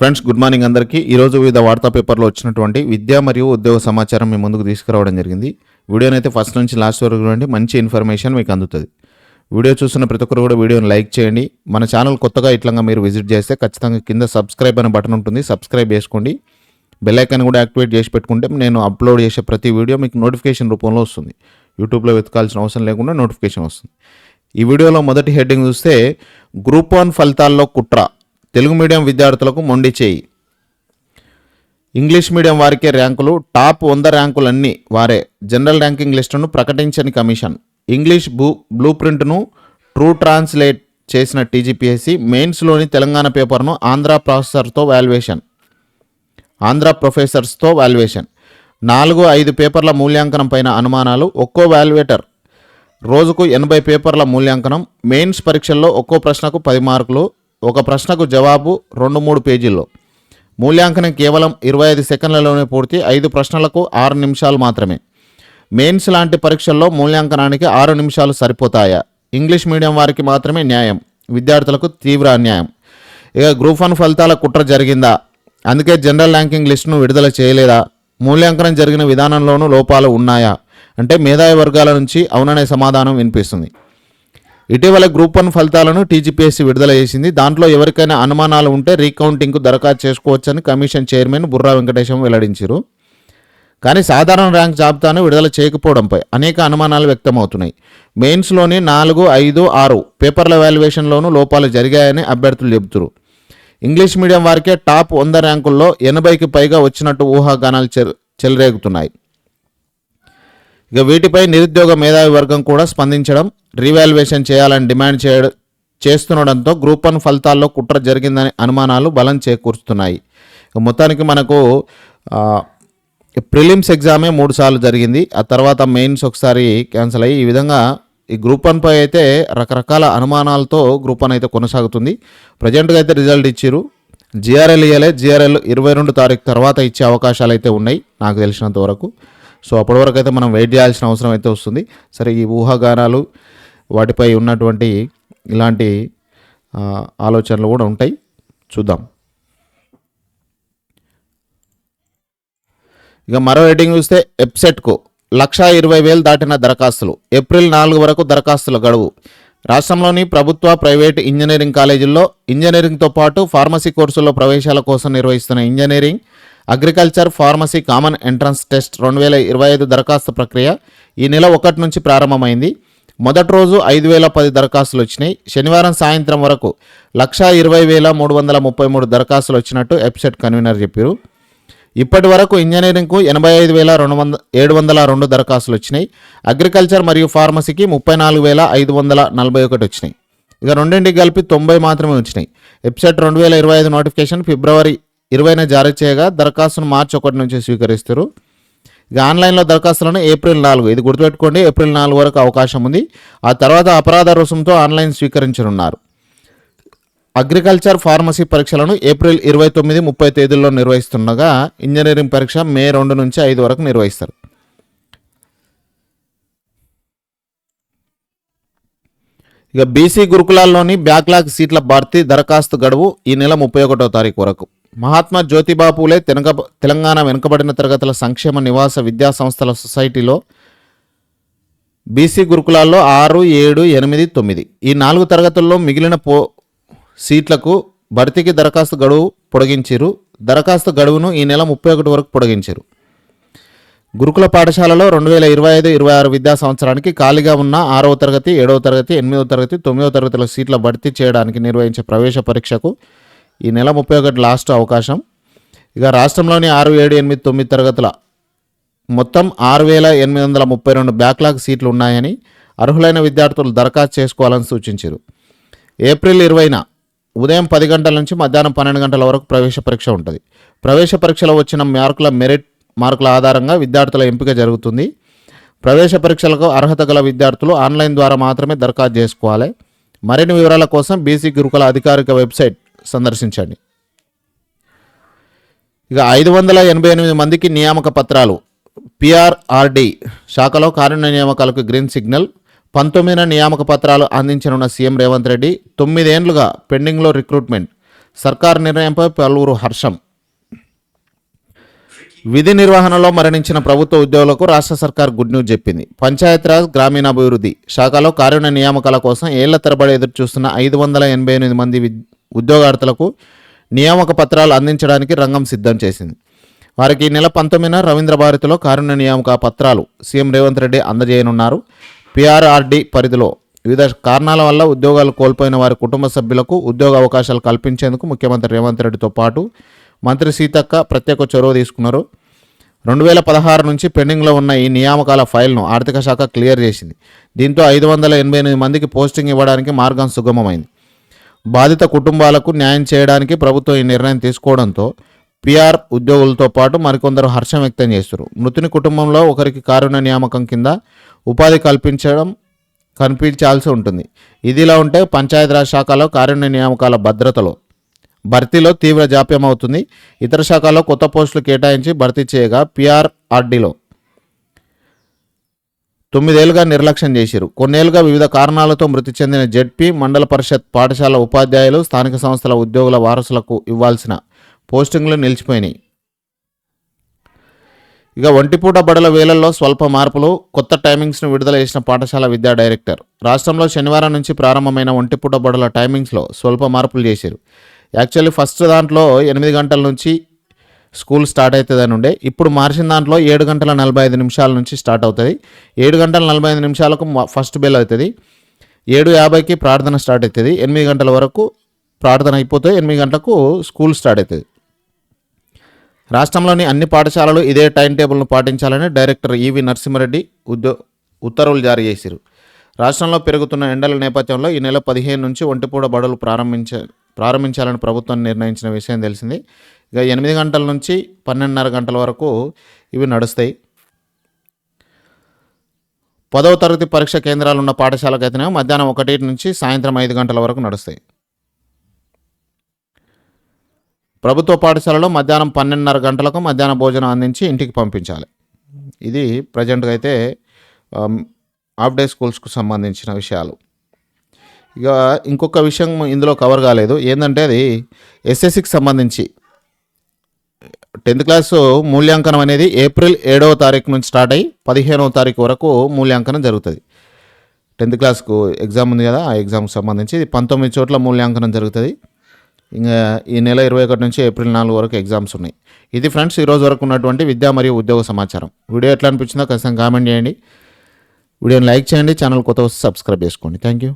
Friends good morning అందరికీ. ఈరోజు వివిధ వార్తా పేపర్లో వచ్చినటువంటి విద్య మరియు ఉద్యోగ సమాచారం మీ ముందుకు తీసుకురావడం జరిగింది. వీడియోని అయితే ఫస్ట్ నుంచి లాస్ట్ వరకు చూడండి మంచి ఇన్ఫర్మేషన్ మీకు అందుతుంది. వీడియో చూస్తున్న ప్రతి ఒక్కరు కూడా వీడియోని లైక్ చేయండి. మన ఛానల్ కొత్తగా ఇట్లా మీరు విజిట్ చేస్తే ఖచ్చితంగా కింద సబ్స్క్రైబ్ అనే బటన్ ఉంటుంది సబ్స్క్రైబ్ చేసుకోండి. బెల్లైకాన్ కూడా యాక్టివేట్ చేసి పెట్టుకుంటే నేను అప్లోడ్ చేసే ప్రతి వీడియో మీకు నోటిఫికేషన్ రూపంలో వస్తుంది. యూట్యూబ్లో వెతకాల్సిన అవసరం లేకుండా నోటిఫికేషన్ వస్తుంది. ఈ వీడియోలో మొదటి హెడ్డింగ్ చూస్తే గ్రూప్ వన్ ఫలితాల్లో కుట్ర. తెలుగు మీడియం విద్యార్థులకు మొండి చేయి. ఇంగ్లీష్ మీడియం వారికే ర్యాంకులు టాప్ వంద ర్యాంకులన్నీ వారే జనరల్ ర్యాంకింగ్ లిస్టును ప్రకటించని కమిషన్. ఇంగ్లీష్ బూ బ్లూ ప్రింట్ను ట్రూ ట్రాన్స్లేట్ చేసిన టీజీపీఎస్సీ మెయిన్స్లోని తెలంగాణ పేపర్ను ఆంధ్ర ప్రొఫెసర్తో వాల్యుయేషన్. ఆంధ్ర ప్రొఫెసర్స్తో వాల్యుయేషన్. నాలుగు ఐదు పేపర్ల మూల్యాంకనం పైన అనుమానాలు ఒక్కో వాల్యుయేటర్. రోజుకు ఎనభై పేపర్ల మూల్యాంకనం. మెయిన్స్ పరీక్షల్లో ఒక్కో ప్రశ్నకు పది మార్కులు ఒక ప్రశ్నకు జవాబు రెండు మూడు పేజీల్లో. మూల్యాంకనం కేవలం ఇరవై ఐదు సెకండ్లలోనే పూర్తి ఐదు ప్రశ్నలకు ఆరు నిమిషాలు మాత్రమే. మెయిన్స్ లాంటి పరీక్షల్లో మూల్యాంకనానికి ఆరు నిమిషాలు సరిపోతాయా? ఇంగ్లీష్ మీడియం వారికి మాత్రమే న్యాయం. విద్యార్థులకు తీవ్ర అన్యాయం. ఇక గ్రూప్ వన్ ఫలితాల కుట్ర జరిగిందా? అందుకే జనరల్ ర్యాంకింగ్ లిస్టును విడుదల చేయలేదా? మూల్యాంకనం జరిగిన విధానంలోనూ లోపాలు ఉన్నాయా? అంటే మేధావి వర్గాల నుంచి అవుననే సమాధానం వినిపిస్తుంది. ఇటీవల గ్రూప్ వన్ ఫలితాలను టీజీపీఎస్సీ విడుదల చేసింది. దాంట్లో ఎవరికైనా అనుమానాలు ఉంటే రీకౌంటింగ్కు దరఖాస్తు చేసుకోవచ్చని కమిషన్ చైర్మన్ బుర్రా వెంకటేశం వెల్లడించారు. కానీ సాధారణ ర్యాంక్ జాబితాను విడుదల చేయకపోవడంపై అనేక అనుమానాలు వ్యక్తమవుతున్నాయి. మెయిన్స్లోని నాలుగు ఐదు ఆరు పేపర్ల వాల్యుయేషన్లోనూ లోపాలు జరిగాయని అభ్యర్థులు చెబుతున్నారు ఇంగ్లీష్ మీడియం వారికే టాప్ వంద ర్యాంకుల్లో ఎనభైకి పైగా వచ్చినట్టు ఊహాగానాలు చెల్ చెలరేగుతున్నాయి. ఇక వీటిపై నిరుద్యోగ మేధావి వర్గం కూడా స్పందించడం రీవాల్యుయేషన్ చేయాలని డిమాండ్ చేయడం చేస్తుండడంతో గ్రూప్ వన్ ఫలితాల్లో కుట్ర జరిగిందనే అనుమానాలు బలం చేకూరుస్తున్నాయి. ఇక మొత్తానికి మనకు ప్రిలిమ్స్ ఎగ్జామే మూడు సార్లు జరిగింది. ఆ తర్వాత మెయిన్స్ ఒకసారి క్యాన్సిల్ అయ్యి ఈ విధంగా ఈ గ్రూప్ వన్పై అయితే రకరకాల అనుమానాలతో గ్రూప్ వన్ అయితే కొనసాగుతుంది. ప్రజెంట్గా అయితే రిజల్ట్ ఇచ్చారు జిఆర్ఎల్ ఇయ్యలే. జిఆర్ఎల్ ఇరవై రెండు తారీఖు తర్వాత ఇచ్చే అవకాశాలు అయితే ఉన్నాయి నాకు తెలిసినంత వరకు. సో అప్పటి వరకు అయితే మనం వెయిట్ చేయాల్సిన అవసరం అయితే వస్తుంది. సరే ఈ ఊహాగానాలు వాటిపై ఉన్నటువంటి ఇలాంటి ఆలోచనలు కూడా ఉంటాయి. చూద్దాం. ఇక మరో రేటింగ్ చూస్తే ఎప్సెట్కు లక్షా ఇరవై వేలు దాటిన దరఖాస్తులు. ఏప్రిల్ నాలుగు వరకు దరఖాస్తుల గడువు. రాష్ట్రంలోని ప్రభుత్వ ప్రైవేట్ ఇంజనీరింగ్ కాలేజీల్లో ఇంజనీరింగ్తో పాటు ఫార్మసీ కోర్సుల్లో ప్రవేశాల కోసం నిర్వహిస్తున్న engineering agriculture pharmacy common entrance test రెండు వేల ఇరవై ఐదు దరఖాస్తు ప్రక్రియ ఈ నెల ఒకటి నుంచి ప్రారంభమైంది. మొదటి రోజు ఐదు వేల పది దరఖాస్తులు వచ్చినాయి. శనివారం సాయంత్రం వరకు లక్షా ఇరవై వేల మూడు వందల ముప్పై మూడు దరఖాస్తులు వచ్చినట్టు వెబ్సైట్ కన్వీనర్ చెప్పారు. ఇప్పటి వరకు ఇంజనీరింగ్కు ఎనభై ఐదు వేల రెండు వంద ఏడు వందల రెండు దరఖాస్తులు వచ్చినాయి. అగ్రికల్చర్ మరియు ఫార్మసీకి ముప్పై నాలుగు వేల ఐదు వందల నలభై ఒకటి వచ్చినాయి. ఇక రెండింటికి కలిపి తొంభై మాత్రమే వచ్చినాయి. వెబ్సైట్ రెండు వేల ఇరవై ఐదు నోటిఫికేషన్ ఫిబ్రవరి ఇరవైన జారీ చేయగా దరఖాస్తును మార్చి ఒకటి నుంచి స్వీకరిస్తారు. ఇక ఆన్లైన్లో దరఖాస్తులను ఏప్రిల్ నాలుగు ఇది గుర్తుపెట్టుకోండి ఏప్రిల్ నాలుగు వరకు అవకాశం ఉంది. ఆ తర్వాత అపరాధ రుసుంతో ఆన్లైన్ స్వీకరించనున్నారు. అగ్రికల్చర్ ఫార్మసీ పరీక్షలను ఏప్రిల్ ఇరవై తొమ్మిది ముప్పై తేదీల్లో నిర్వహిస్తుండగా ఇంజనీరింగ్ పరీక్ష మే రెండు నుంచి ఐదు వరకు నిర్వహిస్తారు. ఇక బీసీ గురుకులాల్లోని బ్యాక్లాగ్ సీట్ల భర్తీ దరఖాస్తు గడువు ఈ నెల ముప్పై ఒకటో తారీఖు వరకు. మహాత్మా జ్యోతిబా పూలే తెలంగాణ వెనుకబడిన తరగతుల సంక్షేమ నివాస విద్యా సంస్థల సొసైటీలో బీసీ గురుకులాల్లో ఆరు ఏడు ఎనిమిది తొమ్మిది. ఈ నాలుగు తరగతుల్లో మిగిలిన పో సీట్లకు భర్తీకి దరఖాస్తు గడువు పొడిగించారు. దరఖాస్తు గడువును ఈ నెల ముప్పై ఒకటి వరకు పొడిగించారు. గురుకుల పాఠశాలలో రెండు వేల ఇరవై ఐదు ఇరవై ఆరు విద్యా సంవత్సరానికి ఖాళీగా ఉన్న ఆరవ తరగతి ఏడవ తరగతి ఎనిమిదవ తరగతి తొమ్మిదవ తరగతుల సీట్ల భర్తీ చేయడానికి నిర్వహించే ప్రవేశ పరీక్షకు ఈ నెల ముప్పై ఒకటి లాస్ట్ అవకాశం. ఇక రాష్ట్రంలోని ఆరు ఏడు ఎనిమిది తొమ్మిది తరగతుల మొత్తం ఆరు వేల ఎనిమిది వందల ముప్పై రెండు బ్యాక్లాగ్ సీట్లు ఉన్నాయని అర్హులైన విద్యార్థులు దరఖాస్తు చేసుకోవాలని సూచించారు. ఏప్రిల్ ఇరవైన ఉదయం పది గంటల నుంచి మధ్యాహ్నం పన్నెండు గంటల వరకు ప్రవేశ పరీక్ష ఉంటుంది. ప్రవేశ పరీక్షలో వచ్చిన మార్కుల మెరిట్ మార్కుల ఆధారంగా విద్యార్థుల ఎంపిక జరుగుతుంది. ప్రవేశ పరీక్షలకు అర్హత గల విద్యార్థులు ఆన్లైన్ ద్వారా మాత్రమే దరఖాస్తు చేసుకోవాలి. మరిన్ని వివరాల కోసం బీసీ గురుకుల అధికారిక వెబ్సైట్ సందర్శించండి. ఇక ఐదు వందల ఎనభై ఎనిమిది మందికి నియామక పత్రాలు. పిఆర్ఆర్డి శాఖలో కారుణ్య నియామకాలకు గ్రీన్ సిగ్నల్. పంతొమ్మిదిన నియామక పత్రాలు అందించనున్న సీఎం రేవంత్ రెడ్డి తొమ్మిదేండ్లుగా పెండింగ్లో రిక్రూట్మెంట్. సర్కార్ నిర్ణయంపై పలువురు హర్షం. విధి నిర్వహణలో మరణించిన ప్రభుత్వ ఉద్యోగులకు రాష్ట్ర సర్కార్ గుడ్ న్యూస్ చెప్పింది. పంచాయతీరాజ్ గ్రామీణాభివృద్ధి శాఖలో కారుణ్య నియామకాల కోసం ఏళ్ళ తరబడి ఎదురు చూస్తున్న ఐదు వందల ఎనభై ఎనిమిది మంది ఉద్యోగార్థులకు నియామక పత్రాలు అందించడానికి రంగం సిద్ధం చేసింది. వారికి ఈ నెల పంతొమ్మిదిన రవీంద్ర భారతిలో కారుణ్య నియామక పత్రాలు సీఎం రేవంత్ రెడ్డి అందజేయనున్నారు. పిఆర్ఆర్డి పరిధిలో వివిధ కారణాల వల్ల ఉద్యోగాలు కోల్పోయిన వారి కుటుంబ సభ్యులకు ఉద్యోగ అవకాశాలు కల్పించేందుకు ముఖ్యమంత్రి రేవంత్ రెడ్డితో పాటు మంత్రి సీతక్క ప్రత్యేక చొరవ తీసుకున్నారు. రెండు వేల పదహారు నుంచి పెండింగ్లో ఉన్న ఈ నియామకాల ఫైల్ను ఆర్థిక శాఖ క్లియర్ చేసింది. దీంతో ఐదు వందల ఎనభై ఎనిమిది మందికి పోస్టింగ్ ఇవ్వడానికి మార్గం సుగమమైంది. బాధిత కుటుంబాలకు న్యాయం చేయడానికి ప్రభుత్వం ఈ నిర్ణయం తీసుకోవడంతో పిఆర్ ఉద్యోగులతో పాటు మరికొందరు హర్షం వ్యక్తం చేస్తారు మృతుని కుటుంబంలో ఒకరికి కారుణ్య నియామకం కింద ఉపాధి కల్పించడం కనిపించాల్సి ఉంటుంది. ఇదిలా ఉంటే పంచాయతీరాజ్ శాఖలో కారుణ్య నియామకాల భద్రతలో భర్తీలో తీవ్ర జాప్యం అవుతుంది ఇతర శాఖలో కొత్త పోస్టులు కేటాయించి భర్తీ చేయగా పిఆర్ఆర్డీలో తొమ్మిదేళ్ళుగా నిర్లక్ష్యం చేశారు కొన్నేళ్ళుగా వివిధ కారణాలతో మృతి చెందిన జెడ్పీ మండల పరిషత్ పాఠశాల ఉపాధ్యాయులు స్థానిక సంస్థల ఉద్యోగుల వారసులకు ఇవ్వాల్సిన పోస్టింగ్లు నిలిచిపోయినాయి. ఇక ఒంటిపూట బడుల వేళల్లో స్వల్ప మార్పులు కొత్త టైమింగ్స్ను విడుదల చేసిన పాఠశాల విద్యా డైరెక్టర్. రాష్ట్రంలో శనివారం నుంచి ప్రారంభమైన ఒంటిపూట బడుల టైమింగ్స్లో స్వల్ప మార్పులు చేశారు యాక్చువల్లీ ఫస్ట్ దాంట్లో ఎనిమిది గంటల నుంచి స్కూల్ స్టార్ట్ అవుతుందని ఉండే. ఇప్పుడు మార్చిన దాంట్లో ఏడు గంటల నలభై ఐదు నిమిషాల నుంచి స్టార్ట్ అవుతుంది. ఏడు గంటల నలభై ఐదు నిమిషాలకు ఫస్ట్ బెల్ అవుతుంది. ఏడు యాభైకి ప్రార్థన స్టార్ట్ అవుతుంది. ఎనిమిది గంటల వరకు ప్రార్థన అయిపోతే ఎనిమిది గంటలకు స్కూల్ స్టార్ట్ అవుతుంది. రాష్ట్రంలోని అన్ని పాఠశాలలు ఇదే టైం టేబుల్ను పాటించాలని డైరెక్టర్ ఈవి నరసింహారెడ్డి ఉద్యో ఉత్తర్వులు జారీ చేశారు. రాష్ట్రంలో పెరుగుతున్న ఎండల నేపథ్యంలో ఈ నెల పదిహేను నుంచి ఒంటిపూట బడులు ప్రారంభించ ప్రారంభించాలని ప్రభుత్వం నిర్ణయించిన విషయం తెలిసింది. ఇక ఎనిమిది గంటల నుంచి పన్నెండున్నర గంటల వరకు ఇవి నడుస్తాయి. పదవ తరగతి పరీక్ష కేంద్రాలు ఉన్న పాఠశాలకు అయితేనే మధ్యాహ్నం ఒకటి నుంచి సాయంత్రం ఐదు గంటల వరకు నడుస్తాయి. ప్రభుత్వ పాఠశాలలో మధ్యాహ్నం పన్నెండున్నర గంటలకు మధ్యాహ్న భోజనం అందించి ఇంటికి పంపించాలి. ఇది ప్రజెంట్గా అయితే ఆఫ్ హాఫ్ డే స్కూల్స్కు సంబంధించిన విషయాలు. ఇక ఇంకొక విషయం ఇందులో కవర్ కాలేదు. ఏంటంటే అది ఎస్ఎస్సికి సంబంధించి. టెన్త్ క్లాస్ మూల్యాంకనం అనేది ఏప్రిల్ ఏడవ తారీఖు నుంచి స్టార్ట్ అయ్యి పదిహేనవ తారీఖు వరకు మూల్యాంకనం జరుగుతుంది. టెన్త్ క్లాస్కు ఎగ్జామ్ ఉంది కదా ఆ ఎగ్జామ్కి సంబంధించి ఇది పంతొమ్మిది చోట్ల మూల్యాంకనం జరుగుతుంది. ఇంకా ఈ నెల ఇరవై ఒకటి నుంచి ఏప్రిల్ నాలుగు వరకు ఎగ్జామ్స్ ఉన్నాయి. ఇది ఫ్రెండ్స్ ఈరోజు వరకు ఉన్నటువంటి విద్యా మరియు ఉద్యోగ సమాచారం. వీడియో ఎట్లా అనిపించిందో ఖచ్చితంగా కామెంట్ చేయండి. వీడియోని లైక్ చేయండి ఛానల్ కొత్త వస్తే సబ్స్క్రైబ్ చేసుకోండి. Thank you